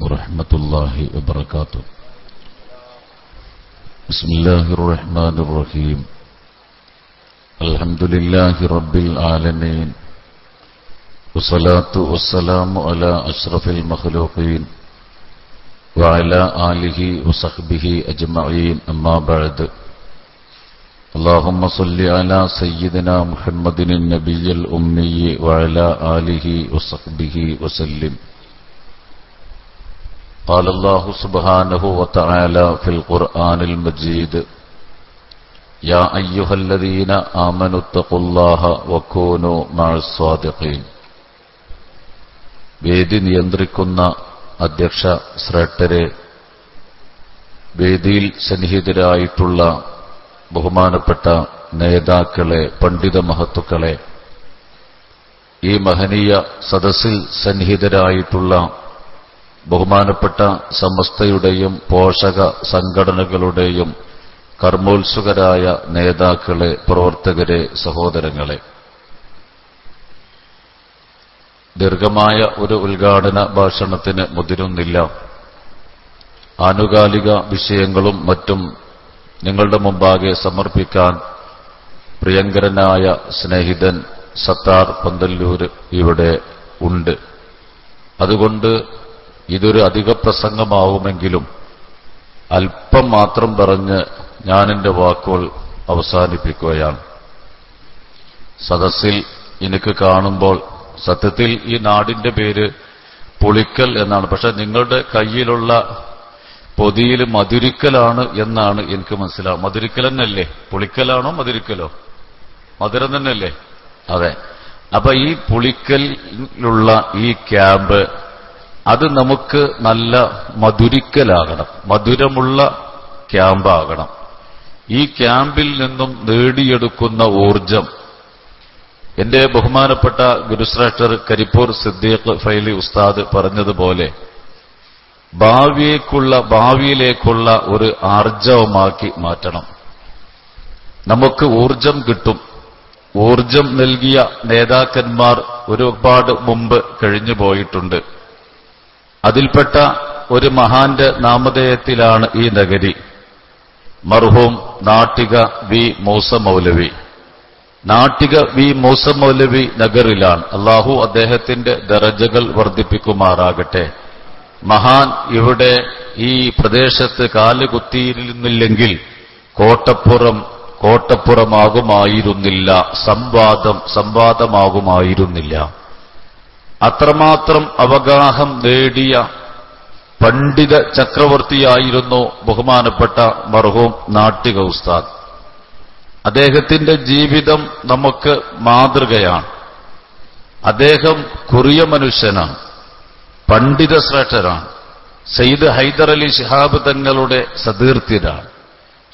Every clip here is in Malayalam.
ورحمة الله وبركاته. بسم الله الرحمن الرحيم. الحمد لله رب العالمين. والصلاة والسلام على أشرف المخلوقين وعلى آله وصحبه أجمعين. أما بعد. اللهم صل على سيدنا محمد النبي الأمي وعلى آله وصحبه وسلم. قال الله سبحانه وتعالى في القرآن المجيد يا أيها الذين آمنوا اتقوا الله وكونوا مع الصادقين വേദി നിയന്ത്രിക്കുന്ന അധ്യക്ഷ ശ്രേഷ്ഠരെ വേദിയിൽ സന്നിഹിതരായിട്ടുള്ള ബഹുമാനപ്പെട്ട നേതാക്കളെ പണ്ഡിത മഹത്തുക്കളെ ഈ മഹനീയ സദസ്സിൽ സന്നിഹിതരായിട്ടുള്ള ബഹുമാനപ്പെട്ട സമസ്തയുടെയും പോഷക സംഘടനകളുടെയും കർമ്മോത്സുകരായ നേതാക്കളെ പ്രവർത്തകരെ സഹോദരങ്ങളെ. ദീർഘമായ ഒരു ഉദ്ഘാടന ഭാഷണത്തിന് മുതിരുന്നില്ല. ആനുകാലിക വിഷയങ്ങളും മറ്റും നിങ്ങളുടെ മുമ്പാകെ സമർപ്പിക്കാൻ പ്രിയങ്കരനായ സ്നേഹിതൻ സത്താർ പന്തല്ലൂർ ഇവിടെ ഉണ്ട്. അതുകൊണ്ട് ഇതൊരു അധിക പ്രസംഗമാവുമെങ്കിലും അല്പം മാത്രം പറഞ്ഞ് ഞാൻ എന്റെ വാക്കുകൾ അവസാനിപ്പിക്കുകയാണ്. സദസ്സിൽ എനിക്ക് കാണുമ്പോൾ സത്യത്തിൽ ഈ നാടിന്റെ പേര് പുളിക്കൽ എന്നാണ്. പക്ഷെ നിങ്ങളുടെ കയ്യിലുള്ള പൊതിയിൽ മധുരിക്കലാണ് എന്നാണ് എനിക്ക് മനസ്സിലാവും മധുരിക്കൽ തന്നെയല്ലേ? പുളിക്കലാണോ മധുരിക്കലോ? മധുരം തന്നെയല്ലേ? അതെ. അപ്പൊ ഈ പുളിക്കലിലുള്ള ഈ ക്യാമ്പ് അത് നമുക്ക് നല്ല മധുരിക്കലാകണം. മധുരമുള്ള ക്യാമ്പാകണം. ഈ ക്യാമ്പിൽ നിന്നും നേടിയെടുക്കുന്ന ഊർജം എന്റെ ബഹുമാനപ്പെട്ട ഗുരുശ്രേഷ്ഠർ കരിപ്പൂർ സിദ്ദീഖ് ഫൈലി ഉസ്താദ് പറഞ്ഞതുപോലെ ഭാവിയേക്കുള്ള ഭാവിയിലേക്കുള്ള ഒരു ആർജവമാക്കി മാറ്റണം. നമുക്ക് ഊർജം കിട്ടും. ഊർജം നൽകിയ നേതാക്കന്മാർ ഒരുപാട് മുമ്പ് കഴിഞ്ഞു പോയിട്ടുണ്ട് അതിൽപ്പെട്ട ഒരു മഹാന്റെ നാമധേയത്തിലാണ് ഈ നഗരി. മർഹൂം നാട്ടിക വി മൂസ മൗലവി. നാട്ടിക വി മൂസ മൗലവി നഗറിലാണ്. അള്ളാഹു അദ്ദേഹത്തിന്റെ ദറജകൾ വർദ്ധിപ്പിക്കുമാറാകട്ടെ. മഹാൻ ഇവിടെ ഈ പ്രദേശത്ത് കാലുകുത്തിയിരുന്നില്ലെങ്കിൽ കോട്ടപ്പുറം കോട്ടപ്പുറമാകുമായിരുന്നില്ല. സംവാദം സംവാദമാകുമായിരുന്നില്ല. അത്രമാത്രം അവഗാഹം നേടിയ പണ്ഡിത ചക്രവർത്തിയായിരുന്നു ബഹുമാനപ്പെട്ട മർഹൂം നാട്ടിക ഉസ്താദ്. അദ്ദേഹത്തിന്റെ ജീവിതം നമുക്ക് മാതൃകയാണ്. അദ്ദേഹം കുറിയ മനുഷ്യനാണ്. പണ്ഡിത ശ്രേഷ്ഠനാണ്. സയ്യിദ് ഹൈദർ അലി ശിഹാബ് തങ്ങളുടെ സതീർത്ഥ്യരാണ്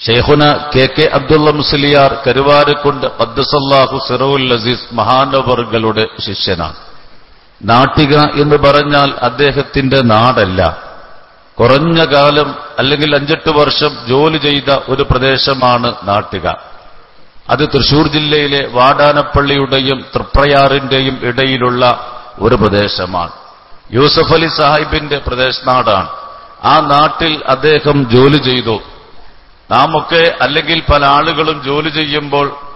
ഷെയ്ഖുന കെ കെ അബ്ദുള്ള മുസ്ലിയാർ കരുവാരക്കുണ്ട് അബ്ദുസല്ലാഹു സിറവുൽ അസീസ് മഹാനവറുകളുടെ ശിഷ്യനാണ്. നാട്ടിക എന്ന് പറഞ്ഞാൽ അദ്ദേഹത്തിന്റെ നാടല്ല. കുറഞ്ഞ കാലം അല്ലെങ്കിൽ അഞ്ചെട്ട് വർഷം ജോലി ചെയ്ത ഒരു പ്രദേശമാണ് നാട്ടിക. അത് തൃശൂർ ജില്ലയിലെ വാടാനപ്പള്ളിയുടെയും തൃപ്രയാറിന്റെയും ഇടയിലുള്ള ഒരു പ്രദേശമാണ്. യൂസഫ് അലി സാഹിബിന്റെ പ്രദേശനാടാണ്. ആ നാട്ടിൽ അദ്ദേഹം ജോലി ചെയ്തു. നാമൊക്കെ അല്ലെങ്കിൽ പല ആളുകളും ജോലി ചെയ്യുമ്പോൾ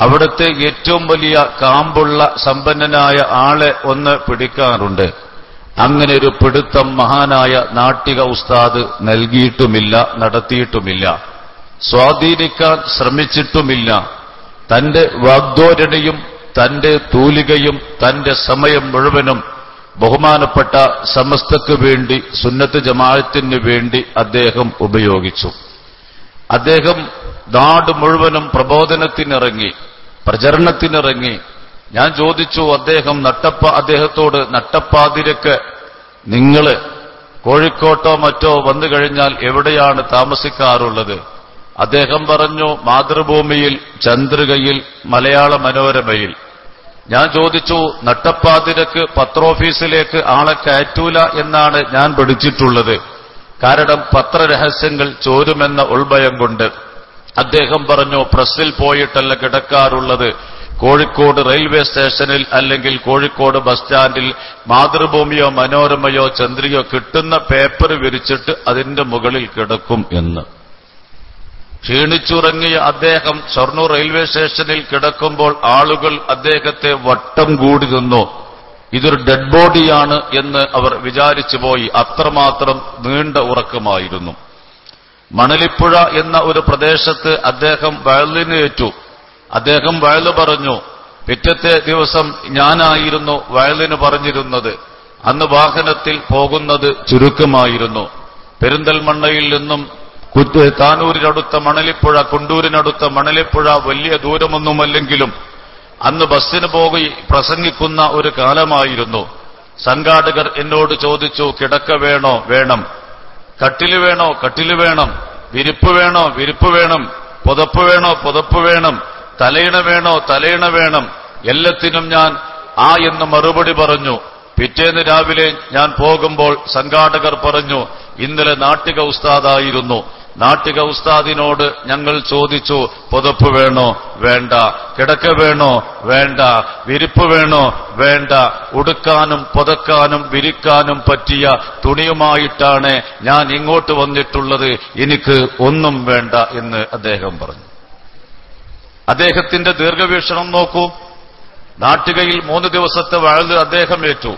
അവിടുത്തെ ഏറ്റവും വലിയ കാമ്പുള്ള സമ്പന്നനായ ആളെ ഒന്ന് പിടിക്കാറുണ്ട്. അങ്ങനെ ഒരു പിടുത്തം മഹാനായ നാട്ടിക ഉസ്താദ് നൽകിയിട്ടുമില്ല നടത്തിയിട്ടുമില്ല. സ്വാധീനിക്കാൻ ശ്രമിച്ചിട്ടുമില്ല. തന്റെ വാഗ്ദോരണയും തന്റെ തൂലികയും തന്റെ സമയം മുഴുവനും ബഹുമാനപ്പെട്ട സമസ്തക്ക് വേണ്ടി സുന്നത്ത് ജമാഅത്തിന് വേണ്ടി അദ്ദേഹം ഉപയോഗിച്ചു. അദ്ദേഹം നാട് മുഴുവനും പ്രബോധനത്തിനിറങ്ങി പ്രചരണത്തിനിറങ്ങി. ഞാൻ ചോദിച്ചു അദ്ദേഹം നട്ടപ്പ അദ്ദേഹത്തോട് നട്ടപ്പാതിരക്ക് നിങ്ങൾ കോഴിക്കോട്ടോ മറ്റോ വന്നു കഴിഞ്ഞാൽ എവിടെയാണ് താമസിക്കാറുള്ളത്? അദ്ദേഹം പറഞ്ഞു മാതൃഭൂമിയിൽ ചന്ദ്രികയിൽ മലയാള മനോരമയിൽ. ഞാൻ ചോദിച്ചു നട്ടപ്പാതിരക്ക് പത്രോഫീസിലേക്ക് ആളെ കയറ്റൂല എന്നാണ് ഞാൻ പഠിച്ചിട്ടുള്ളത്. കാരണം പത്രരഹസ്യങ്ങൾ ചോരുമെന്ന ഉൾഭയം കൊണ്ട്. അദ്ദേഹം പറഞ്ഞു പ്രസിൽ പോയിട്ടല്ല കിടക്കാറുള്ളത്. കോഴിക്കോട് റെയിൽവേ സ്റ്റേഷനിൽ അല്ലെങ്കിൽ കോഴിക്കോട് ബസ് സ്റ്റാൻഡിൽ മാതൃഭൂമിയോ മനോരമയോ ചന്ദ്രികയോ കിട്ടുന്ന പേപ്പർ വിരിച്ചിട്ട് അതിന്റെ മുകളിൽ കിടക്കും എന്ന്. ക്ഷീണിച്ചുറങ്ങിയ അദ്ദേഹം ഷൊർണൂർ റെയിൽവേ സ്റ്റേഷനിൽ കിടക്കുമ്പോൾ ആളുകൾ അദ്ദേഹത്തെ വട്ടം കൂടി നിന്നു. ഇതൊരു ഡെഡ് ബോഡിയാണ് എന്ന് അവർ വിചാരിച്ചു പോയി അത്രമാത്രം നീണ്ട ഉറക്കമായിരുന്നു. മണലിപ്പുഴ എന്ന ഒരു പ്രദേശത്ത് അദ്ദേഹം വയലിനേറ്റു അദ്ദേഹം വയൽ പറഞ്ഞു പിറ്റത്തെ ദിവസം ഞാനായിരുന്നു വയലിന് പറഞ്ഞിരുന്നത്. അന്ന് വാഹനത്തിൽ പോകുന്നത് ചുരുക്കമായിരുന്നു. പെരിന്തൽമണ്ണയിൽ നിന്നും താനൂരിനടുത്ത മണലിപ്പുഴ കുണ്ടൂരിനടുത്ത മണലിപ്പുഴ വലിയ ദൂരമൊന്നുമല്ലെങ്കിലും അന്ന് ബസ്സിന് പോയി പ്രസംഗിക്കുന്ന ഒരു കാലമായിരുന്നു. സംഘാടകർ എന്നോട് ചോദിച്ചു കിടക്ക വേണോ? വേണം. കട്ടിൽ വേണോ കട്ടിൽ വേണം. വിരിപ്പ് വേണോ വിരിപ്പ് വേണം. പുതപ്പ് വേണോ പുതപ്പ് വേണം. തലയിണ വേണോ തലയിണ വേണം. എല്ലാത്തിനും ഞാൻ ആ എന്ന് മറുപടി പറഞ്ഞു. പിറ്റേന്ന് രാവിലെ ഞാൻ പോകുമ്പോൾ സംഘാടകർ പറഞ്ഞു ഇന്നലെ നാട്ടിക ഉസ്താദായിരുന്നു. നാട്ടിക ഉസ്താദിനോട് ഞങ്ങൾ ചോദിച്ചു പുതപ്പ് വേണോ? വേണ്ട. കിടക്ക വേണോ? വേണ്ട. വിരിപ്പ് വേണോ? വേണ്ട. ഉടുക്കാനും പുതക്കാനും വിരിക്കാനും പറ്റിയ തുണിയുമായിട്ടാണ് ഞാൻ ഇങ്ങോട്ട് വന്നിട്ടുള്ളത്. എനിക്ക് ഒന്നും വേണ്ട എന്ന് അദ്ദേഹം പറഞ്ഞു. അദ്ദേഹത്തിന്റെ ദീർഘവീക്ഷണം നോക്കൂ. നാട്ടികയിൽ മൂന്ന് ദിവസത്തെ വഴൽ അദ്ദേഹം ഏറ്റു.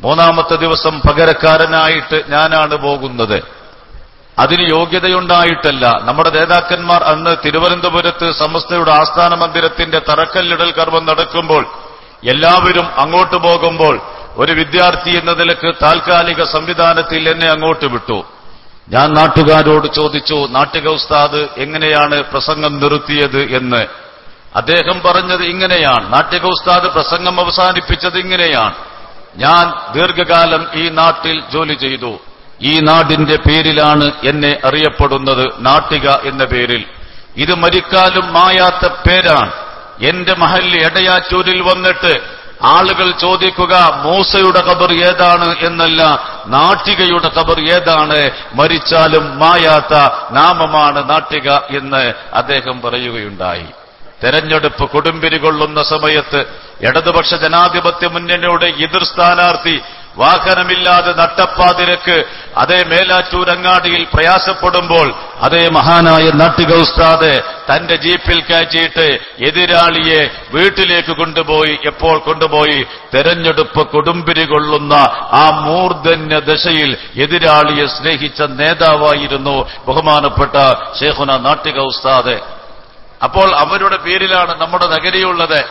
മൂന്നാമത്തെ ദിവസം പകരക്കാരനായിട്ട് ഞാനാണ് പോകുന്നത്. അതിന് യോഗ്യതയുണ്ടായിട്ടല്ല. നമ്മുടെ നേതാക്കന്മാർ അന്ന് തിരുവനന്തപുരത്ത് സമസ്തയുടെ ആസ്ഥാന മന്ദിരത്തിന്റെ തറക്കല്ലിടൽ കർമ്മം നടക്കുമ്പോൾ എല്ലാവരും അങ്ങോട്ട് പോകുമ്പോൾ ഒരു വിദ്യാർത്ഥി എന്ന നിലയ്ക്ക് താൽക്കാലിക സംവിധാനത്തിൽ എന്നെ അങ്ങോട്ട് വിട്ടു. ഞാൻ നാട്ടുകാരോട് ചോദിച്ചു നാട്ടിക ഉസ്താദ് എങ്ങനെയാണ് പ്രസംഗം നിർത്തിയത് എന്ന്? അദ്ദേഹം പറഞ്ഞത് ഇങ്ങനെയാണ്. നാട്ടിക ഉസ്താദ് പ്രസംഗം അവസാനിപ്പിച്ചത് ഇങ്ങനെയാണ്. ഞാൻ ദീർഘകാലം ഈ നാട്ടിൽ ജോലി ചെയ്തു. ഈ നാടിന്റെ പേരിലാണ് എന്നെ അറിയപ്പെടുന്നത് നാട്ടിക എന്ന പേരിൽ. ഇത് മരിക്കാലും മായാത്ത പേരാണ്. എന്റെ മഹല്ല് എടയാറ്റൂരിൽ വന്നിട്ട് ആളുകൾ ചോദിക്കുക മൂസയുടെ കബർ ഏതാണ് എന്നല്ല നാട്ടികയുടെ കബർ ഏതാണ് മരിച്ചാലും മായാത്ത നാമമാണ് നാട്ടിക എന്ന് അദ്ദേഹം പറയുകയുണ്ടായി. തെരഞ്ഞെടുപ്പ് കൊടുമ്പിരി കൊള്ളുന്ന സമയത്ത് ഇടതുപക്ഷ ജനാധിപത്യ മുന്നണിയുടെ എതിർ സ്ഥാനാർത്ഥി വാഹനമില്ലാതെ നട്ടപ്പാതിരക്ക് അതേ മേലാറ്റൂരങ്ങാടിയിൽ പ്രയാസപ്പെടുമ്പോൾ അതേ മഹാനായ നാട്ടിക ഉസ്താദ് തന്റെ ജീപ്പിൽ കയറ്റിയിട്ട് എതിരാളിയെ വീട്ടിലേക്ക് കൊണ്ടുപോയി എപ്പോൾ കൊണ്ടുപോയി? തെരഞ്ഞെടുപ്പ് കൊടുമ്പിരി കൊള്ളുന്ന ആ മൂർധന്യ ദശയിൽ എതിരാളിയെ സ്നേഹിച്ച നേതാവായിരുന്നു ബഹുമാനപ്പെട്ട ഷേഖുന നാട്ടിക ഉസ്താദ്. അപ്പോൾ അവരുടെ പേരിലാണ് നമ്മുടെ നഗരിയുള്ളത്.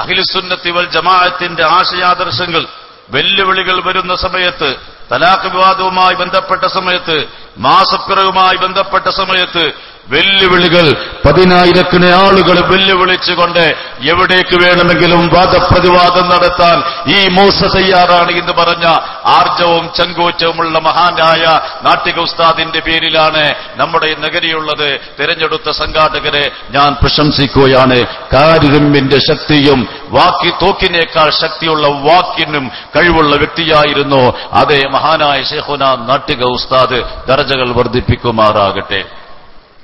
അഖിലുസുന്നത്തി വൽ ജമാഅത്തിന്റെ ആശയാദർശങ്ങൾ. വെല്ലുവിളികൾ വരുന്ന സമയത്ത് തലാഖ് വിവാദവുമായി ബന്ധപ്പെട്ട സമയത്ത് മാസപ്പിറവുമായി ബന്ധപ്പെട്ട സമയത്ത് വെല്ലുവിളികൾ. പതിനായിരക്കണക്കിന് ആളുകൾ വെല്ലുവിളിച്ചുകൊണ്ട് എവിടേക്ക് വേണമെങ്കിലും വാദപ്രതിവാദം നടത്താൻ ഈ മൂസ തയ്യാറാണ് എന്ന് പറഞ്ഞ ആർജവും ചങ്കൂറ്റവുമുള്ള മഹാനായ നാട്ടിക ഉസ്താദിന്റെ പേരിലാണ് നമ്മുടെ നഗരിയുള്ളത്. തിരഞ്ഞെടുത്ത സംഘാടകരെ ഞാൻ പ്രശംസിക്കുകയാണ്. കാരിരുമ്പിന്റെ ശക്തിയും വാക്കി തോക്കിനേക്കാൾ ശക്തിയുള്ള വാക്കിനും കഴിവുള്ള വ്യക്തിയായിരുന്നു അതേ മഹാനായ ഷെഹുന നാട്ടിക ഉസ്താദ്. ദർജകൾ വർദ്ധിപ്പിക്കുമാറാകട്ടെ.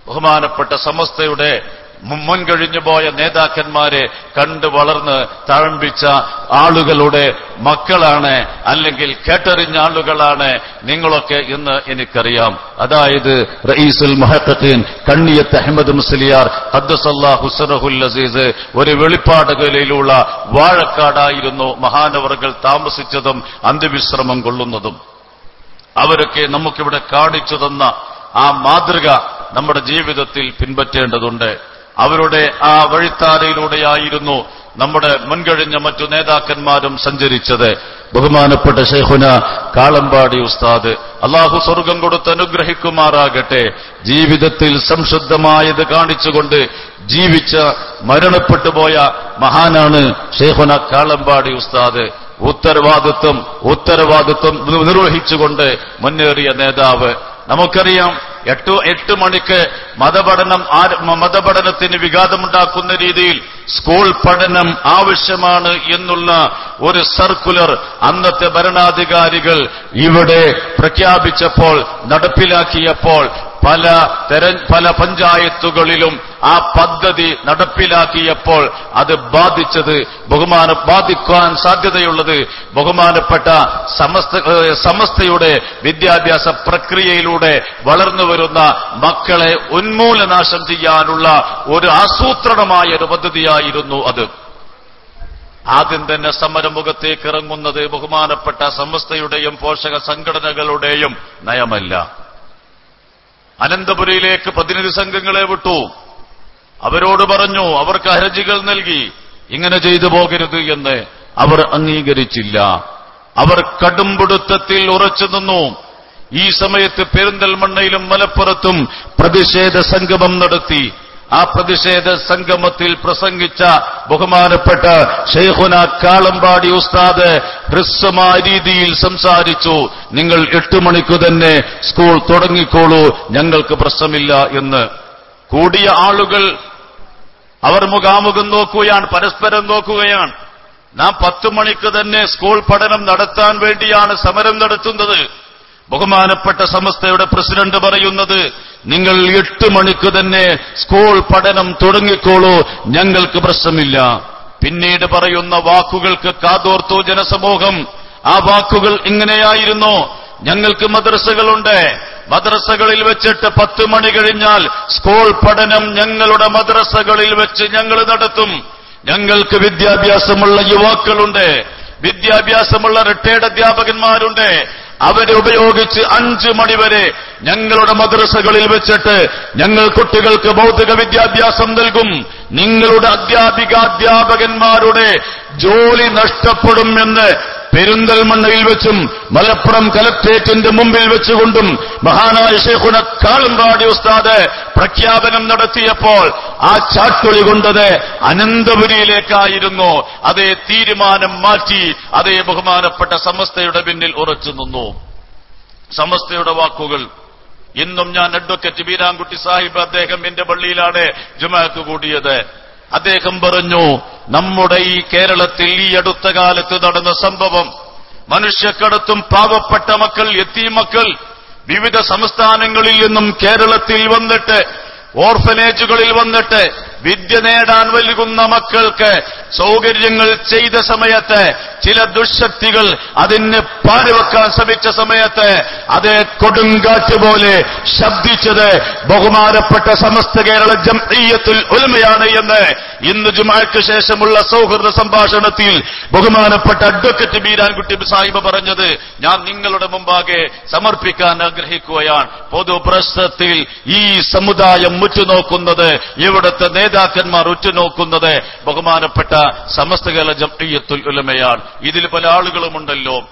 ബഹുമാനപ്പെട്ട സമസ്തയുടെ മുൻകഴിഞ്ഞു പോയ നേതാക്കന്മാരെ കണ്ട് വളർന്ന് തഴമ്പിച്ച ആളുകളുടെ മക്കളാണ് അല്ലെങ്കിൽ കേട്ടറിഞ്ഞ ആളുകളാണ് നിങ്ങളൊക്കെ ഇന്ന് എനിക്കറിയാം. അതായത് റയീസുൽ മഹത്തീൻ കണ്ണിയത്ത് അഹമ്മദ് മുസ്ലിയാർ ഹദ്സല്ലാ ഹുസറഹുൽ അസീസ് ഒരു വെളിപ്പാടുകളിലുള്ള വാഴക്കാടായിരുന്നു മഹാനവറുകൾ താമസിച്ചതും അന്ത്യവിശ്രമം കൊള്ളുന്നതും. അവരൊക്കെ നമുക്കിവിടെ കാണിച്ചു തന്ന ആ മാതൃക നമ്മുടെ ജീവിതത്തിൽ പിൻപറ്റേണ്ടതുണ്ട്. അവരുടെ ആ വഴിത്താരയിലൂടെയായിരുന്നു നമ്മുടെ മുൻകഴിഞ്ഞ മറ്റു നേതാക്കന്മാരും സഞ്ചരിച്ചത്. ബഹുമാനപ്പെട്ട ഷെയ്ഖുന കാളമ്പാടി ഉസ്താദ് അള്ളാഹു സ്വർഗം കൊടുത്ത് അനുഗ്രഹിക്കുമാറാകട്ടെ. ജീവിതത്തിൽ സംശുദ്ധമായത് കാണിച്ചുകൊണ്ട് ജീവിച്ച മരണപ്പെട്ടു പോയ മഹാനാണ് ഷെയ്ഖുന കാളമ്പാടി ഉസ്താദ്. ഉത്തരവാദിത്വം ഉത്തരവാദിത്വം നിർവഹിച്ചുകൊണ്ട് മുന്നേറിയ നേതാവ്. നമുക്കറിയാം എട്ട് എട്ട് മണിക്ക് മതപഠനം മതപഠനത്തിന് വിഘാതമുണ്ടാക്കുന്ന രീതിയിൽ സ്കൂൾ പഠനം ആവശ്യമാണ് എന്നുള്ള ഒരു സർക്കുലർ അന്നത്തെ ഭരണാധികാരികൾ ഇവിടെ പ്രഖ്യാപിച്ചപ്പോൾ നടപ്പിലാക്കിയപ്പോൾ പല തെര പല പഞ്ചായത്തുകളിലും ആ പദ്ധതി നടപ്പിലാക്കിയപ്പോൾ അത് ബാധിച്ചത് ബഹുമാന ബാധിക്കാൻ സാധ്യതയുള്ളത് ബഹുമാനപ്പെട്ട സമസ്ത സമസ്തയുടെ വിദ്യാഭ്യാസ പ്രക്രിയയിലൂടെ വളർന്നു വരുന്ന മക്കളെ ഉന്മൂലനാശം ചെയ്യാനുള്ള ഒരു ആസൂത്രണമായ ഒരു പദ്ധതിയായിരുന്നു അത്. ആദ്യം തന്നെ സമരമുഖത്തേക്ക് ഇറങ്ങുന്നത് ബഹുമാനപ്പെട്ട സമസ്തയുടെയും പോഷക സംഘടനകളുടെയും നയമല്ല. അനന്തപുരിയിലേക്ക് പ്രതിനിധി സംഘങ്ങളെ വിട്ടു. അവരോട് പറഞ്ഞു അവർക്ക് ഹർജികൾ നൽകി. ഇങ്ങനെ ചെയ്തു പോകരുത് എന്ന് അവർ അംഗീകരിച്ചില്ല. അവർ കടുംപിടുത്തത്തിൽ ഉറച്ചു നിന്നു. ഈ സമയത്ത് പെരിന്തൽമണ്ണയിലും മലപ്പുറത്തും പ്രതിഷേധ സംഗമം നടത്തി. ആ പ്രതിഷേധ സംഗമത്തിൽ പ്രസംഗിച്ച ബഹുമാനപ്പെട്ട ഷെയ്ഖുന കാളമ്പാടി ഉസ്താദ് ഹ്രസ്വമായ രീതിയിൽ സംസാരിച്ചു. നിങ്ങൾ എട്ട് മണിക്ക് തന്നെ സ്കൂൾ തുടങ്ങിക്കോളൂ ഞങ്ങൾക്ക് പ്രശ്നമില്ല എന്ന്. കൂടിയ ആളുകൾ അവർ മുഖാമുഖം നോക്കുകയാണ് പരസ്പരം നോക്കുകയാണ്. നാം പത്ത് മണിക്ക് തന്നെ സ്കൂൾ പഠനം നടത്താൻ വേണ്ടിയാണ് സമരം നടത്തുന്നത്. ബഹുമാനപ്പെട്ട സമസ്തയുടെ പ്രസിഡന്റ് പറയുന്നത് നിങ്ങൾ എട്ട് മണിക്ക് തന്നെ സ്കൂൾ പഠനം തുടങ്ങിക്കോളൂ ഞങ്ങൾക്ക് പ്രശ്നമില്ല. പിന്നീട് പറയുന്ന വാക്കുകൾക്ക് കാതോർത്തു ജനസമൂഹം ആ വാക്കുകൾ ഇങ്ങനെയായിരുന്നു ഞങ്ങൾക്ക് മദ്രസകളുണ്ട്. മദ്രസകളിൽ വെച്ചിട്ട് പത്ത് മണി കഴിഞ്ഞാൽ സ്കൂൾ പഠനം ഞങ്ങളുടെ മദ്രസകളിൽ വെച്ച് ഞങ്ങൾ നടത്തും. ഞങ്ങൾക്ക് വിദ്യാഭ്യാസമുള്ള യുവാക്കളുണ്ട് വിദ്യാഭ്യാസമുള്ള റിട്ടയർഡ് അധ്യാപകന്മാരുണ്ട്. അവരെ ഉപയോഗിച്ച് അഞ്ച് മണിവരെ ഞങ്ങളുടെ മദ്രസകളിൽ വെച്ചിട്ട് ഞങ്ങൾ കുട്ടികൾക്ക് ഭൗതിക വിദ്യാഭ്യാസം നൽകും. നിങ്ങളുടെ അധ്യാപിക അധ്യാപകന്മാരുടെ ജോലി നഷ്ടപ്പെടും എന്ന് പെരിന്തൽമണ്ണയിൽ വെച്ചും മലപ്പുറം കലക്ട്രേറ്റിന്റെ മുമ്പിൽ വെച്ചുകൊണ്ടും മഹാനായ ഷെയ്ഖുന കാളുംപാടി ഉസ്താദ് പ്രഖ്യാപനം നടത്തിയപ്പോൾ ആ ചാട്ടൊളി കൊണ്ടത് അനന്തപുരിയിലേക്കായിരുന്നു. അതേ തീരുമാനം മാറ്റി അതേ ബഹുമാനപ്പെട്ട സമസ്തയുടെ പിന്നിൽ ഉറച്ചു നിന്നു. സമസ്തയുടെ വാക്കുകൾ. ഇന്നും ഞാൻ അഡ്വക്കേറ്റ് ബീരാൻകുട്ടി സാഹിബ് അദ്ദേഹം എന്റെ പള്ളിയിലാണ് ജുമാക്ക് കൂടിയത്. അദ്ദേഹം പറഞ്ഞു നമ്മുടെ ഈ കേരളത്തിൽ ഈ അടുത്ത കാലത്ത് നടന്ന സംഭവം മനുഷ്യക്കടത്തും പാവപ്പെട്ട മക്കൾ എത്തി മക്കൾ വിവിധ സംസ്ഥാനങ്ങളിൽ നിന്നും കേരളത്തിൽ വന്നിട്ട് ഓർഫനേജുകളിൽ വന്നിട്ട് വിദ്യ നേടാൻ നൽകുന്ന മക്കൾക്ക് സൗകര്യങ്ങൾ ചെയ്ത സമയത്ത് ചില ദുശക്തികൾ അതിന് പാടുവെക്കാൻ ശ്രമിച്ച സമയത്ത് അതേ കൊടുങ്കാറ്റ് പോലെ ശബ്ദിച്ചത് ബഹുമാനപ്പെട്ട സമസ്ത കേരള ജംഇയ്യത്തുൽ ഉലമയാണ് എന്ന് ഇന്ന് ജുമാക്ക് ശേഷമുള്ള സൗഹൃദ സംഭാഷണത്തിൽ ബഹുമാനപ്പെട്ട അഡ്വക്കറ്റ് ബീരാൻകുട്ടി സാഹിബ് പറഞ്ഞത് ഞാൻ നിങ്ങളുടെ മുമ്പാകെ സമർപ്പിക്കാൻ ആഗ്രഹിക്കുകയാണ്. പൊതുപ്രശ്നത്തിൽ ഈ സമുദായം ഉറ്റുനോക്കുന്നത് ഇവിടുത്തെ നേതാക്കന്മാർ ഉറ്റുനോക്കുന്നത് ബഹുമാനപ്പെട്ട സമസ്ത കേരള ജംഇയ്യത്തുൽ ഉലമയാണ് ഇതിൽ പല ആളുകളുമുണ്ടല്ലോ.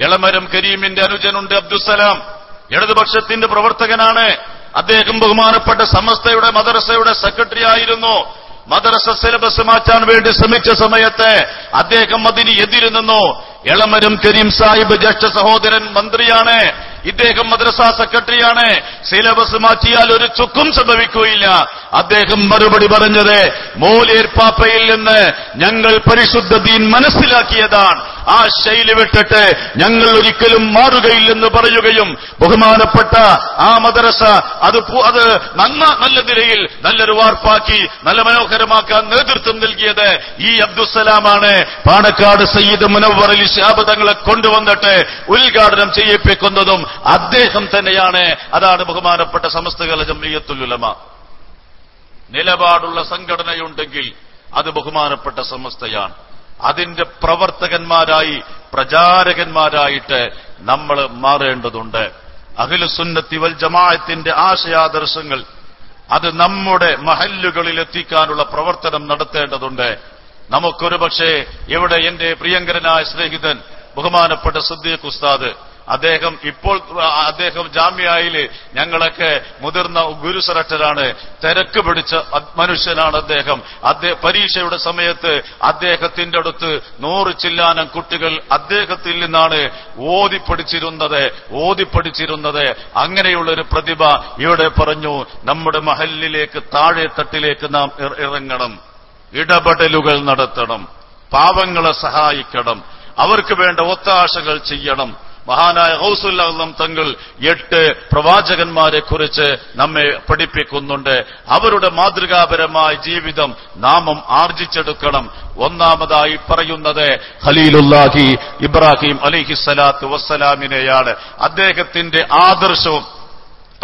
എളമരം കരീമിന്റെ അനുജനുണ്ട് അബ്ദുസലാം ഇടതുപക്ഷത്തിന്റെ പ്രവർത്തകനാണ്. അദ്ദേഹം ബഹുമാനപ്പെട്ട സമസ്തയുടെ മദ്രസയുടെ സെക്രട്ടറി ആയിരുന്നു മദ്രസ സിലബസ് മാറ്റാൻ വേണ്ടി ശ്രമിച്ച സമയത്ത് അദ്ദേഹം അതിന് എതിരു നിന്നു. എളമരം കരീം സാഹിബ് ജ്യേഷ്ഠ സഹോദരൻ മന്ത്രിയാണ്. ഇദ്ദേഹം മദ്രസ സെക്രട്ടറിയാണ്. സിലബസ് മാറ്റിയാൽ ഒരു ചുക്കും സംഭവിക്കുകയില്ല. അദ്ദേഹം മറുപടി പറഞ്ഞത് മൂലേർപ്പാപ്പയിൽ പാപ്പയിൽ നിന്ന് ഞങ്ങൾ പരിശുദ്ധ ദീൻ മനസ്സിലാക്കിയതാണ്. ആ ശൈലി വിട്ടിട്ട് ഞങ്ങൾ ഒരിക്കലും മാറുകയില്ലെന്ന് പറയുകയും ബഹുമാനപ്പെട്ട ആ മദ്രസ അത് അത് നന്ന നല്ല നിലയിൽ നല്ലൊരു വാർപ്പാക്കി നല്ല മനോഹരമാക്കാൻ നേതൃത്വം നൽകിയത് ഈ അബ്ദുസലാമാണ് പാണക്കാട് സയ്യിദ് മുനവർ അലി ശാബ് തങ്ങളെ കൊണ്ടുവന്നിട്ട് ഉദ്ഘാടനം ചെയ്യിപ്പിക്കുന്നതും അദ്ദേഹം തന്നെയാണ്. അതാണ് ബഹുമാനപ്പെട്ട സമസ്ത ജംഇയ്യത്തുൽ നിലപാടുള്ള സംഘടനയുണ്ടെങ്കിൽ അത് ബഹുമാനപ്പെട്ട സമസ്തയാണ്. അതിന്റെ പ്രവർത്തകന്മാരായി പ്രചാരകന്മാരായിട്ട് നമ്മൾ മാറേണ്ടതുണ്ട്. അഖിലുസുന്നത്തി വൽ ജമാഅത്തിന്റെ ആശയാദർശങ്ങൾ അത് നമ്മുടെ മഹല്ലുകളിൽ എത്തിക്കാനുള്ള പ്രവർത്തനം നടത്തേണ്ടതുണ്ട്. നമുക്കൊരു പക്ഷേ ഇവിടെ എന്റെ പ്രിയങ്കരനായ സ്നേഹിതൻ ബഹുമാനപ്പെട്ട സിദ്ദീഖ് ഉസ്താദ് അദ്ദേഹം ഇപ്പോൾ അദ്ദേഹം ജാമ്യയിൽ ഞങ്ങളൊക്കെ മുതിർന്ന ഗുരുസറക്ടറാണ് തിരക്ക് പിടിച്ച മനുഷ്യനാണ് അദ്ദേഹം. അദ്ദേഹം പരീക്ഷയുടെ സമയത്ത് അദ്ദേഹത്തിന്റെ അടുത്ത് നൂറ് ചില്ലാനം കുട്ടികൾ അദ്ദേഹത്തിൽ നിന്നാണ് ഓതിപ്പടിച്ചിരുന്നത് ഓതിപ്പടിച്ചിരുന്നത് അങ്ങനെയുള്ള ഒരു പ്രതിഭ ഇവിടെ പറഞ്ഞു നമ്മുടെ മഹലിലേക്ക് താഴെ തട്ടിലേക്ക് നാം ഇറ- ഇറങ്ങണം. ഇടപെടലുകൾ നടത്തണം. പാവങ്ങളെ സഹായിക്കണം. അവർക്ക് വേണ്ട ഒത്താശകൾ ചെയ്യണം. മഹാനായ ഹൗസുല്ലാം തങ്ങൾ എട്ട് പ്രവാചകന്മാരെ കുറിച്ച് നമ്മെ പഠിപ്പിക്കുന്നുണ്ട്. അവരുടെ മാതൃകാപരമായ ജീവിതം നാമം ആർജിച്ചെടുക്കണം. ഒന്നാമതായി പറയുന്നത് ഖലീലുല്ലാഹി ഇബ്രാഹിം അലിഹിസ്സലാത്തു വസ്സലാമിനെയാണ്. അദ്ദേഹത്തിന്റെ ആദർശവും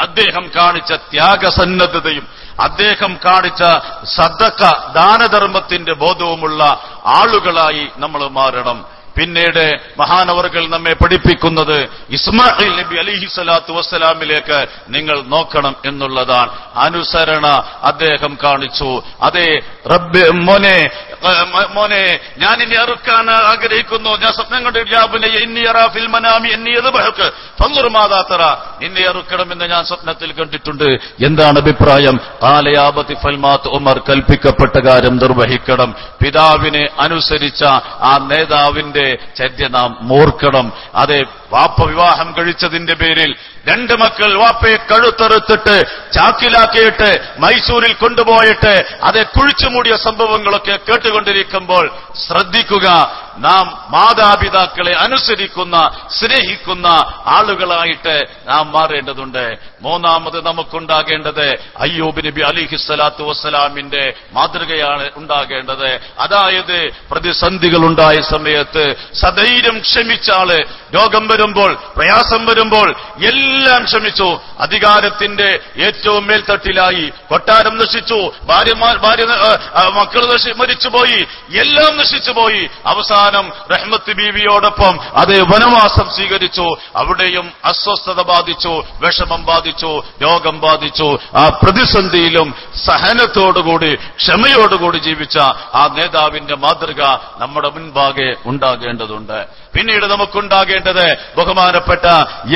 അദ്ദേഹം കാണിച്ച ത്യാഗസന്നദ്ധതയും അദ്ദേഹം കാണിച്ച സദക്ക ദാനധർമ്മത്തിന്റെ ബോധവുമുള്ള ആളുകളായി നമ്മൾ മാറണം. പിന്നീട് മഹാനവറുകൾ നമ്മെ പഠിപ്പിക്കുന്നത് ഇസ്മായിൽ നബി അലിഹി സ്വലാത്തു വസ്സലാമിലേക്ക് നിങ്ങൾ നോക്കണം എന്നുള്ളതാണ്. അനുസരണ അദ്ദേഹം കാണിച്ചു. അതേ റബ്ബ് മോനെ മോനെ ഞാൻ ഇനി അറുക്കാൻ ആഗ്രഹിക്കുന്നു. ഞാൻ സ്വപ്നം കണ്ടു. യാബുനെ എന്നി അറാഫിൽ മനാമി എന്നി നിന്നെ അറുക്കണമെന്ന് ഞാൻ സ്വപ്നത്തിൽ കണ്ടിട്ടുണ്ട്. എന്താണ് അഭിപ്രായം? ആലയാപതി ഫൽമാത്ത് ഉമർ കൽപ്പിക്കപ്പെട്ട കാര്യം നിർവഹിക്കണം. പിതാവിനെ അനുസരിച്ച ആ നേതാവിന്റെ ചര്യ നാം മൂർക്കണം. അതെ വാപ്പ വിവാഹം കഴിച്ചതിന്റെ പേരിൽ രണ്ട് മക്കൾ വാപ്പയെ കഴുത്തറുത്തിട്ട് ചാക്കിലാക്കിയിട്ട് മൈസൂരിൽ കൊണ്ടുപോയിട്ട് അതെ കുഴിച്ചുമൂടിയ സംഭവങ്ങളൊക്കെ കേട്ടുകൊണ്ടിരിക്കുമ്പോൾ ശ്രദ്ധിക്കുക. നാം മാതാപിതാക്കളെ അനുസരിക്കുന്ന സ്നേഹിക്കുന്ന ആളുകളായിട്ട് നാം മാറേണ്ടതുണ്ട്. മൂന്നാമത് നമുക്കുണ്ടാകേണ്ടത് അയ്യൂബ് നബി അലിഹി സ്വലാത്തു വസ്സലാമിന്റെ മാതൃകയാണ് ഉണ്ടാകേണ്ടത്. അതായത് പ്രതിസന്ധികൾ ഉണ്ടായ സമയത്ത് സധൈര്യം ക്ഷമിച്ച ആൾ രോഗം വരുമ്പോൾ പ്രയാസം വരുമ്പോൾ എല്ലാം ക്ഷമിച്ചു. അധികാരത്തിന്റെ ഏറ്റവും മേൽത്തട്ടിലായി കൊട്ടാരം നശിച്ചു. ഭാര്യമാർ ഭാര്യ മക്കൾ മരിച്ചുപോയി. എല്ലാം നശിച്ചുപോയി. അവസാനം റഹ്മത്ത് ബീവിയോടൊപ്പം അതേ വനവാസം സ്വീകരിച്ചു. അവിടെയും അസ്വസ്ഥത ബാധിച്ചു വിഷമം ബാധിച്ചു രോഗം ബാധിച്ചു. ആ പ്രതിസന്ധിയിലും സഹനത്തോടുകൂടി ക്ഷമയോടുകൂടി ജീവിച്ച ആ നേതാവിന്റെ മാതൃക നമ്മുടെ മുൻപാകെ ഉണ്ടാകേണ്ടതുണ്ട്. പിന്നീട് നമുക്കുണ്ടാകേണ്ടത് ബഹുമാനപ്പെട്ട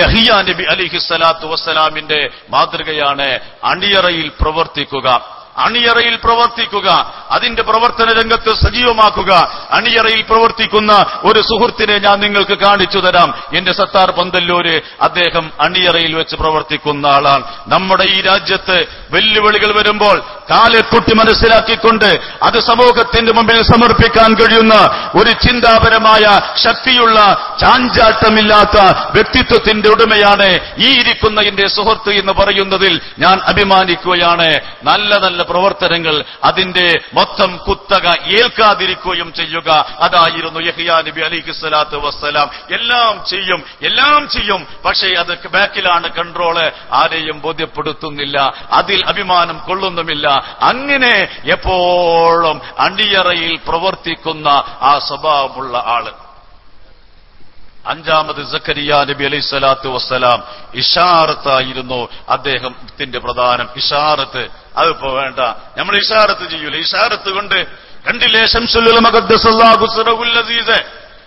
യഹിയ നബി അലിഹി സ്വലാത്തു വസ്സലാമിന്റെ മാതൃകയാണ് അണിയറയിൽ പ്രവർത്തിക്കുക. അണിയറയിൽ പ്രവർത്തിക്കുക അതിന്റെ പ്രവർത്തന രംഗത്ത് സജീവമാക്കുക. അണിയറയിൽ പ്രവർത്തിക്കുന്ന ഒരു സുഹൃത്തിനെ ഞാൻ നിങ്ങൾക്ക് കാണിച്ചു തരാം. എന്റെ സത്താർ പന്തല്ലൂര് അദ്ദേഹം അണിയറയിൽ വെച്ച് പ്രവർത്തിക്കുന്ന ആളാണ്. നമ്മുടെ ഈ രാജ്യത്ത് വെല്ലുവിളികൾ വരുമ്പോൾ കാലെക്കുട്ടി മനസ്സിലാക്കിക്കൊണ്ട് അത് സമൂഹത്തിന്റെ മുമ്പിൽ സമർപ്പിക്കാൻ കഴിയുന്ന ഒരു ചിന്താപരമായ ശക്തിയുള്ള ചാഞ്ചാട്ടമില്ലാത്ത വ്യക്തിത്വത്തിന്റെ ഉടമയാണ് ഈ ഇരിക്കുന്ന എന്റെ സുഹൃത്ത് എന്ന് പറയുന്നതിൽ ഞാൻ അഭിമാനിക്കുകയാണ്. നല്ല നല്ല പ്രവർത്തനങ്ങൾ അതിന്റെ മൊത്തം കുത്തക ഏൽക്കാതിരിക്കുകയും ചെയ്യുക. അതായിരുന്നു യഹിയാ നബി അലിഹി സ്വലാത്തു വസ്സലാം. എല്ലാം ചെയ്യും എല്ലാം ചെയ്യും. പക്ഷേ അത് ബാക്കിലാണ് കൺട്രോൾ. ആരെയും ബോധ്യപ്പെടുത്തുന്നില്ല. അതിൽ അഭിമാനം കൊള്ളുന്നുമില്ല. അങ്ങനെ എപ്പോഴും അണിയറയിൽ പ്രവർത്തിക്കുന്ന ആ സ്വഭാവമുള്ള ആൾ. അഞ്ചാമത് സക്കരിയ നബി അലൈഹി സ്വലാത്തു വസ്സലാം ഇഷാറത്തായിരുന്നു അദ്ദേഹത്തിന്റെ പ്രധാനം ഇഷാറത്ത്. അതിപ്പോ വേണ്ട. നമ്മൾ ഇഷാറത്ത് ചെയ്യൂല? ഇഷാറത്ത് കൊണ്ട് കണ്ടില്ലേ? ഷംസുല്ലാഹുസറവുല്ലസീസ്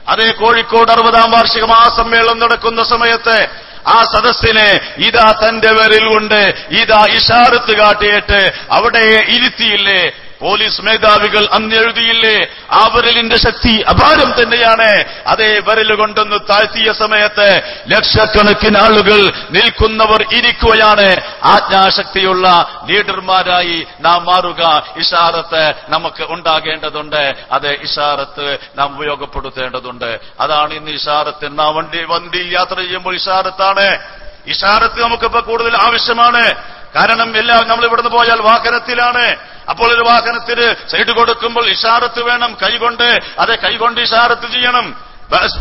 അതേ കോഴിക്കോട് അറുപതാം വാർഷിക മഹാസമ്മേളനം നടക്കുന്ന സമയത്ത് ആ സദസ്സിനെ ഇതാ തന്റെ വരിൽ കൊണ്ട് ഇതാ ഇഷാറത്ത് കാട്ടിയിട്ട് അവിടെ ഇരുത്തിയില്ലേ? പോലീസ് മേധാവികൾ അന്ന് എഴുതിയില്ലേ ആ വിരലിന്റെ ശക്തി അപാരം തന്നെയാണ്. അതേ വിരൽ കൊണ്ടൊന്ന് താഴ്ത്തിയ സമയത്ത് ലക്ഷക്കണക്കിന് ആളുകൾ നിൽക്കുന്നവർ ഇരിക്കുകയാണ്. ആജ്ഞാശക്തിയുള്ള ലീഡർമാരായി നാം മാറുക. ഇഷാറത്ത് നമുക്ക് ഉണ്ടാകേണ്ടതുണ്ട്. അത് ഇഷാറത്ത് നാം ഉപയോഗപ്പെടുത്തേണ്ടതുണ്ട്. അതാണ് ഇന്ന് ഇഷാറത്ത്. നാം വണ്ടി വണ്ടി യാത്ര ചെയ്യുമ്പോൾ ഇഷാറത്താണ്. ഇഷാറത്ത് നമുക്കിപ്പോ കൂടുതൽ ആവശ്യമാണ്. കാരണം എല്ലാം നമ്മൾ ഇവിടുന്ന് പോയാൽ വാഹനത്തിലാണ്. അപ്പോൾ ഒരു വാഹനത്തിന് സൈഡ് കൊടുക്കുമ്പോൾ ഇഷാറത്ത് വേണം കൈകൊണ്ട്. അതെ കൈകൊണ്ട് ഇഷാറത്ത് ചെയ്യണം.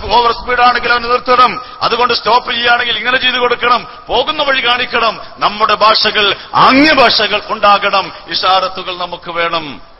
ഓവർ സ്പീഡ് ആണെങ്കിൽ അവന് നിർത്തണം. അതുകൊണ്ട് സ്റ്റോപ്പ് ചെയ്യുകയാണെങ്കിൽ ഇങ്ങനെ ചെയ്തു കൊടുക്കണം. പോകുന്ന വഴി കാണിക്കണം. നമ്മുടെ ഭാഷകൾ ആംഗ്യ ഭാഷകൾ ഉണ്ടാകണം. ഇഷാറത്തുകൾ നമുക്ക് വേണം.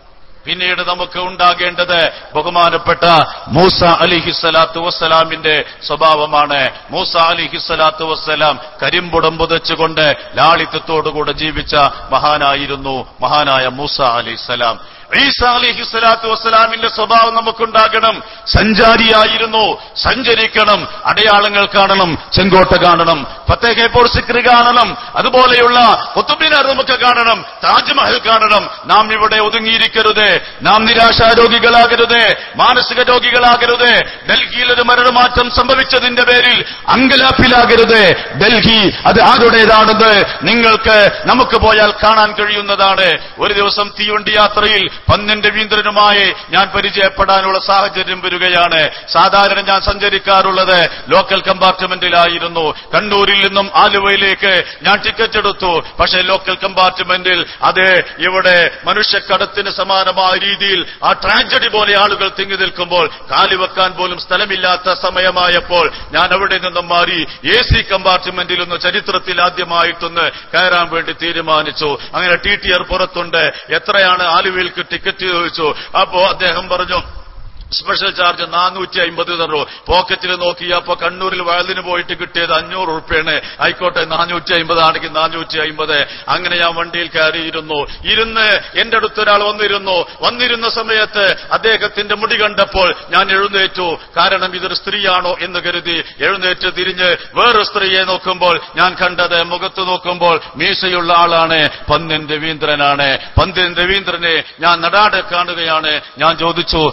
പിന്നീട് നമുക്ക് ഉണ്ടാകേണ്ടത് ബഹുമാനപ്പെട്ട മൂസ അലിഹിസലാത്തു വസ്സലാമിന്റെ സ്വഭാവമാണ്. മൂസ അലിഹിസലാത്തു വസ്സലാം കരിമ്പുടം പുതച്ചുകൊണ്ട് ലാളിത്യത്തോടുകൂടെ ജീവിച്ച മഹാനായിരുന്നു മഹാനായ മൂസ അലിസ്സലാം ഈസ അലിഹി സ്വലാത്തു വസ്സലാമിന്റെ സ്വഭാവം നമുക്കുണ്ടാകണം. സഞ്ചാരിയായിരുന്നു. സഞ്ചരിക്കണം. അടയാളങ്ങൾ കാണണം. ചെങ്കോട്ട കാണണം. ഫത്തേഹേപൂർ സിക്രി കാണണം. അതുപോലെയുള്ള കുത്തുബിനാർ നമുക്ക് കാണണം. താജ്മഹൽ കാണണം. നാം ഇവിടെ ഒതുങ്ങിയിരിക്കരുത്. നാം നിരാശാരോഗികളാകരുത്. മാനസിക രോഗികളാകരുത്. ഡൽഹിയിൽ ഒരു മരണമാറ്റം സംഭവിച്ചതിന്റെ പേരിൽ അങ്കലാപ്പിലാകരുത്. ഡൽഹി അത് ആരുടേതാണെന്ന് നിങ്ങൾക്ക് നമുക്ക് പോയാൽ കാണാൻ കഴിയുന്നതാണ്. ഒരു ദിവസം തീവണ്ടി യാത്രയിൽ പന്നിൻ രവീന്ദ്രനുമായി ഞാൻ പരിചയപ്പെടാനുള്ള സാഹചര്യം വരികയാണ്. സാധാരണ ഞാൻ സഞ്ചരിക്കാറുള്ളത് ലോക്കൽ കമ്പാർട്ട്മെന്റിലായിരുന്നു കണ്ണൂരിൽ നിന്നും ആലുവയിലേക്ക് ഞാൻ ടിക്കറ്റ് എടുത്തു. പക്ഷേ ലോക്കൽ കമ്പാർട്ട്മെന്റിൽ അത് ഇവിടെ മനുഷ്യക്കടത്തിന് സമാനമായ രീതിയിൽ ആ ട്രാജഡി പോലെ ആളുകൾ തിങ്ങി നിൽക്കുമ്പോൾ കാലുവെക്കാൻ പോലും സ്ഥലമില്ലാത്ത സമയമായപ്പോൾ ഞാൻ അവിടെ നിന്നും മാറി എ സി കമ്പാർട്ട്മെന്റിൽ ഒന്ന് ചരിത്രത്തിൽ ആദ്യമായിട്ടൊന്ന് കയറാൻ വേണ്ടി തീരുമാനിച്ചു. അങ്ങനെ ടി ടി ആർ പുറത്തുണ്ട്. എത്രയാണ് ആലുവയിൽക്ക് ടിക്കറ്റ് ചോദിച്ചു. അപ്പോ അദ്ദേഹം പറഞ്ഞു സ്പെഷ്യൽ ചാർജ് നാനൂറ്റി അമ്പത് തന്നു പോക്കറ്റിൽ നോക്കിയപ്പോ കണ്ണൂരിൽ വയലിന് പോയിട്ട് കിട്ടിയത് അഞ്ഞൂറ് ഉറുപ്പ്യാണ്. ആയിക്കോട്ടെ നാനൂറ്റി അമ്പത് ആണെങ്കിൽ നാനൂറ്റി അമ്പത് അങ്ങനെ ഞാൻ വണ്ടിയിൽ കയറിയിരുന്നു. ഇരുന്ന് എന്റെ അടുത്തൊരാൾ വന്നിരുന്നു. വന്നിരുന്ന സമയത്ത് അദ്ദേഹത്തിന്റെ മുടി കണ്ടപ്പോൾ ഞാൻ എഴുന്നേറ്റു. കാരണം ഇതൊരു സ്ത്രീയാണോ എന്ന് കരുതി എഴുന്നേറ്റ് തിരിഞ്ഞ് വേറൊരു സ്ത്രീയെ നോക്കുമ്പോൾ ഞാൻ കണ്ടത് മുഖത്ത് നോക്കുമ്പോൾ മീശയുള്ള ആളാണ്. പന്തൻ രവീന്ദ്രനാണ്. പന്തൻ രവീന്ദ്രനെ ഞാൻ നടാടെ കാണുകയാണ്. ഞാൻ ചോദിച്ചു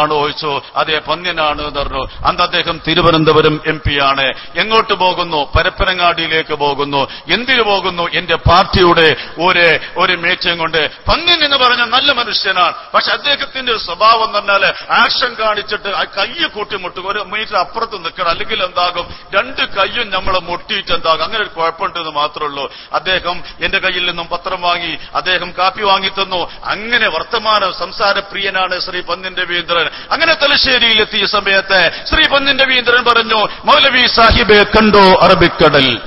പന്ന്യനാണോ ചോദിച്ചു അതെ പൊന്നിനാണ് എന്ന് പറഞ്ഞു. അന്ന് അദ്ദേഹം തിരുവനന്തപുരം എം ആണ് എങ്ങോട്ട് പോകുന്നു? പരപ്പനങ്ങാടിയിലേക്ക് പോകുന്നു. എന്തിനു പോകുന്നു? എന്റെ പാർട്ടിയുടെ ഒരു ഒരു മേച്ചം കൊണ്ട്. പന്ന്യൻ എന്ന് പറഞ്ഞ നല്ല മനുഷ്യനാണ്. പക്ഷെ അദ്ദേഹത്തിന്റെ സ്വഭാവം എന്ന് പറഞ്ഞാൽ ആക്ഷൻ കാണിച്ചിട്ട് ആ കയ്യ് കൂട്ടിമുട്ടും. ഒരു മീറ്റർ അപ്പുറത്ത് നിൽക്കണം അല്ലെങ്കിൽ എന്താകും? രണ്ട് കയ്യും നമ്മളെ മുട്ടിയിട്ട് എന്താകും? അങ്ങനെ ഒരു കുഴപ്പമുണ്ടെന്ന് മാത്രമേ ഉള്ളൂ. അദ്ദേഹം എന്റെ കയ്യിൽ നിന്നും പത്രം വാങ്ങി അദ്ദേഹം കാപ്പി വാങ്ങി തന്നു. അങ്ങനെ വർത്തമാന സംസാരപ്രിയനാണ് ശ്രീ പന്നിൻ രവീന്ദ്രൻ അങ്ങനെ തലശ്ശേരിയിൽ എത്തിയ സമയത്ത് ശ്രീ പൊന്നിന്റെ രവീന്ദ്രൻ പറഞ്ഞു മൗലവി സാഹിബെ കണ്ടോ അറബിക്കടൽ?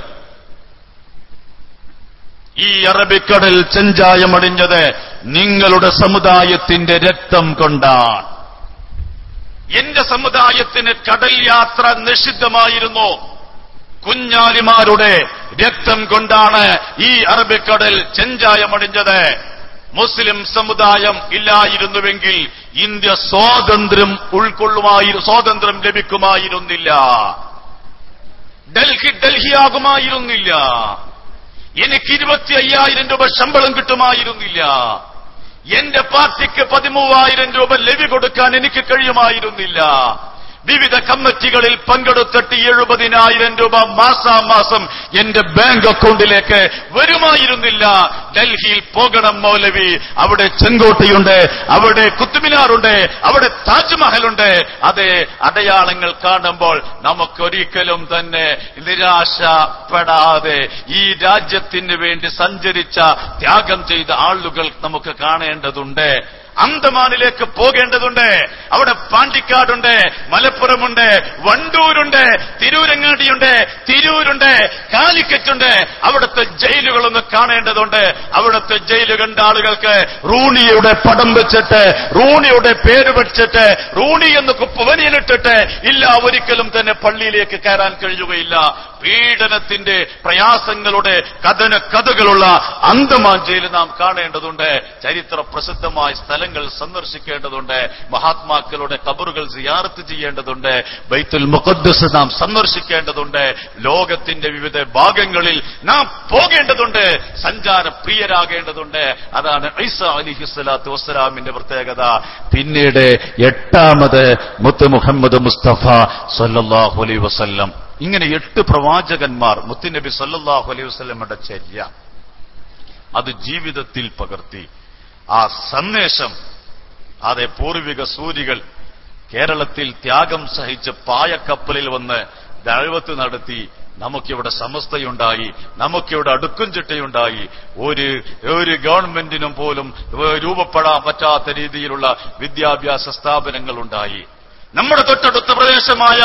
ഈ അറബിക്കടൽ ചെഞ്ചായമടിഞ്ഞത് നിങ്ങളുടെ സമുദായത്തിന്റെ രക്തം കൊണ്ടാണ്. എന്റെ സമുദായത്തിന് കടൽ യാത്ര നിഷിദ്ധമായിരുന്നു. കുഞ്ഞാലിമാരുടെ രക്തം കൊണ്ടാണ് ഈ അറബിക്കടൽ ചെഞ്ചായമടിഞ്ഞത് മുസ്ലിം സമുദായം ഇല്ലായിരുന്നുവെങ്കിൽ ഇന്ത്യ സ്വാതന്ത്ര്യം ഉൾക്കൊള്ളുമായി സ്വാതന്ത്ര്യം ലഭിക്കുമായിരുന്നില്ല. ഡൽഹി ഡൽഹിയാകുമായിരുന്നില്ല. എനിക്ക് ഇരുപത്തി അയ്യായിരം രൂപ ശമ്പളം കിട്ടുമായിരുന്നില്ല. എന്റെ പാർട്ടിക്ക് പതിമൂവായിരം രൂപ ലവി കൊടുക്കാൻ എനിക്ക് കഴിയുമായിരുന്നില്ല. വിവിധ കമ്മിറ്റികളിൽ പങ്കെടുത്തിട്ട് എഴുപതിനായിരം രൂപ മാസാമാസം എന്റെ ബാങ്ക് അക്കൗണ്ടിലേക്ക് വരുമായിരുന്നില്ല. ഡൽഹിയിൽ പോകണം മൗലവി. അവിടെ ചെങ്കോട്ടയുണ്ട് അവിടെ കുത്തുമിനാറുണ്ട് അവിടെ താജ്മഹലുണ്ട്. അതെ അടയാളങ്ങൾ കാണുമ്പോൾ നമുക്കൊരിക്കലും തന്നെ നിരാശപ്പെടാതെ ഈ രാജ്യത്തിന് വേണ്ടി സഞ്ചരിച്ച ത്യാഗം ചെയ്ത ആളുകൾ നമുക്ക് കാണേണ്ടതുണ്ട്. അന്തമാനിലേക്ക് പോകേണ്ടതുണ്ട്. അവിടെ പാണ്ടിക്കാടുണ്ട് മലപ്പുറമുണ്ട് വണ്ടൂരുണ്ട് തിരൂരങ്ങാടിയുണ്ട് തിരൂരുണ്ട് കാലിക്കറ്റുണ്ട്. അവിടുത്തെ ജയിലുകളൊന്ന് കാണേണ്ടതുണ്ട്. അവിടുത്തെ ജയിൽ കണ്ട ആളുകൾക്ക് റൂണിയുടെ പടം വെച്ചിട്ട് റൂണിയുടെ പേര് വെച്ചിട്ട് റൂണി എന്ന് കുപ്പവനിയിലിട്ടിട്ട് ഇല്ല ഒരിക്കലും തന്നെ പള്ളിയിലേക്ക് കയറാൻ കഴിയുകയില്ല. പീഡനത്തിന്റെ പ്രയാസങ്ങളുടെ കഥന കഥകളുള്ള അന്തമാൻ ജയിൽ നാം കാണേണ്ടതുണ്ട്. ചരിത്ര പ്രസിദ്ധമായ സ്ഥലങ്ങൾ സന്ദർശിക്കേണ്ടതുണ്ട്. മഹാത്മാക്കളുടെ കബറുകൾ സിയാർത്ത് ചെയ്യേണ്ടതുണ്ട്. ബൈത്തുൽ മുഖദ്സ് നാം സന്ദർശിക്കേണ്ടതുണ്ട്. ലോകത്തിന്റെ വിവിധ ഭാഗങ്ങളിൽ നാം പോകേണ്ടതുണ്ട്. സഞ്ചാര പ്രിയരാകേണ്ടതുണ്ട് അതാണ് ഐസ അലിഹി സ്വലാത്തു വസ്സലാമിന്റെ പ്രത്യേകത. പിന്നീട് എട്ടാമത് മുത്ത് മുഹമ്മദ് മുസ്തഫ സല്ലാഹുലി അലൈഹി വസല്ലം. ഇങ്ങനെ എട്ട് പ്രവാചകന്മാർ മുത്തുനബി സല്ലാഹു അലൈഹി വസ്ലമയുടെ ചര്യ അത് ജീവിതത്തിൽ പകർത്തി. ആ സന്ദേശം അതെ പൂർവിക സൂരികൾ കേരളത്തിൽ ത്യാഗം സഹിച്ച് പായക്കപ്പലിൽ വന്ന് ദഴവത്ത് നടത്തി. നമുക്കിവിടെ സമസ്തയുണ്ടായി നമുക്കിവിടെ അടുക്കും ചിട്ടയുണ്ടായി. ഒരു ഒരു ഗവൺമെന്റിനും പോലും രൂപപ്പെടാൻ പറ്റാത്ത രീതിയിലുള്ള വിദ്യാഭ്യാസ സ്ഥാപനങ്ങൾ ഉണ്ടായി നമ്മുടെ തൊട്ടടുത്ത പ്രദേശമായ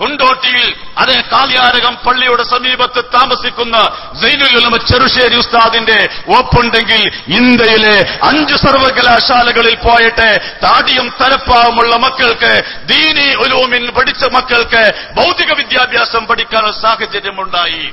കുണ്ടോട്ടിയിൽ അതേ കാളിയാരകം പള്ളിയുടെ സമീപത്ത് താമസിക്കുന്ന ജൈനുലമ ചെറുശ്ശേരി ഉസ്താദിന്റെ ഒപ്പുണ്ടെങ്കിൽ ഇന്ത്യയിലെ അഞ്ച് സർവകലാശാലകളിൽ പോയിട്ട് താടിയും തലപ്പാവുമുള്ള മക്കൾക്ക് ദീനി ഉലൂമിൻ പഠിച്ച മക്കൾക്ക് ഭൗതിക വിദ്യാഭ്യാസം പഠിക്കാനുള്ള സാഹചര്യമുണ്ടായി.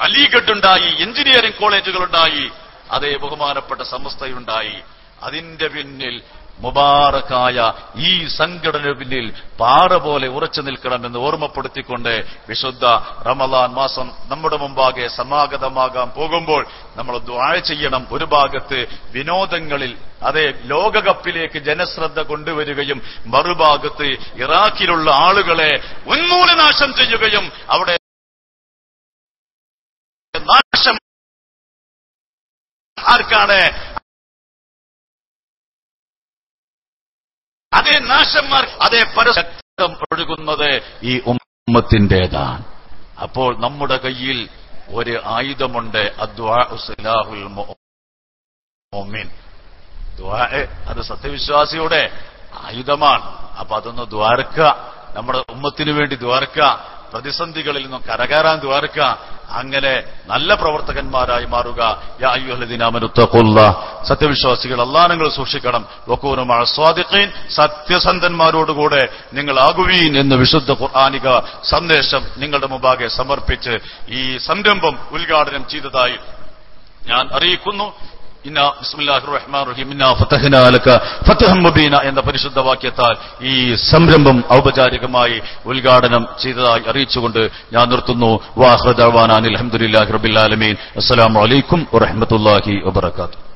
അലിഗഡ് ഉണ്ടായി എഞ്ചിനീയറിംഗ് കോളേജുകളുണ്ടായി. അതേ ബഹുമാനപ്പെട്ട സമസ്തയുണ്ടായി. അതിന്റെ പിന്നിൽ മുബാറക്കായ ഈ സംഘടന പിന്നിൽ പാറ പോലെ ഉറച്ചു നിൽക്കണമെന്ന് ഓർമ്മപ്പെടുത്തിക്കൊണ്ട് വിശുദ്ധ റമലാൻ മാസം നമ്മുടെ മുമ്പാകെ സമാഗതമാകാൻ പോകുമ്പോൾ നമ്മൾ ദ്വാഴ ചെയ്യണം. ഒരു ഭാഗത്ത് വിനോദങ്ങളിൽ അതെ ലോകകപ്പിലേക്ക് ജനശ്രദ്ധ കൊണ്ടുവരികയും മറുഭാഗത്ത് ഇറാഖിലുള്ള ആളുകളെ ഉന്മൂലനാശം ചെയ്യുകയും അവിടെ നാശം ആർക്കാണ് അതേ നാശന്മാർ അതേ പരസ്യം ഒഴുകുന്നത് ഈ ഉമ്മത്തിന്റേതാണ് അപ്പോൾ നമ്മുടെ കയ്യിൽ ഒരു ആയുധമുണ്ട് അത് സത്യവിശ്വാസിയുടെ ആയുധമാണ്. അപ്പൊ അതൊന്ന് ദ്വാരക്ക നമ്മുടെ ഉമ്മത്തിന് വേണ്ടി ദ്വാരക്ക പ്രതിസന്ധികളിൽ നിന്നും കരകയറാൻ തീർക്കുക അങ്ങനെ നല്ല പ്രവർത്തകന്മാരായി മാറുക. അയ്യുഹല്ലദീനാമനുത്തഖുല്ല സത്യവിശ്വാസികൾ അള്ളാഹനങ്ങൾ സൂക്ഷിക്കണം. വക്കൂനും സ്വാദിഖീൻ. സത്യസന്ധന്മാരോടുകൂടെ നിങ്ങൾ ആകുവീൻ എന്ന് വിശുദ്ധ ഖുർആാനിക സന്ദേശം നിങ്ങളുടെ മുമ്പാകെ സമർപ്പിച്ച് ഈ സംരംഭം ഉദ്ഘാടനം ചെയ്തതായി ഞാൻ അറിയിക്കുന്നു. എന്ന പരിശുദ്ധ വാക്യത്താൽ ഈ സംരംഭം ഔപചാരികമായി ഉദ്ഘാടനം ചെയ്തതായി അറിയിച്ചുകൊണ്ട് ഞാൻ നിർത്തുന്നു. വാഹ്റദാൻ അൽഹംദുലില്ലാഹി റബ്ബിൽ ആലമീൻ. അസ്സലാമു അലൈക്കും വറഹ്മത്തുള്ളാഹി വബറകാതുഹു.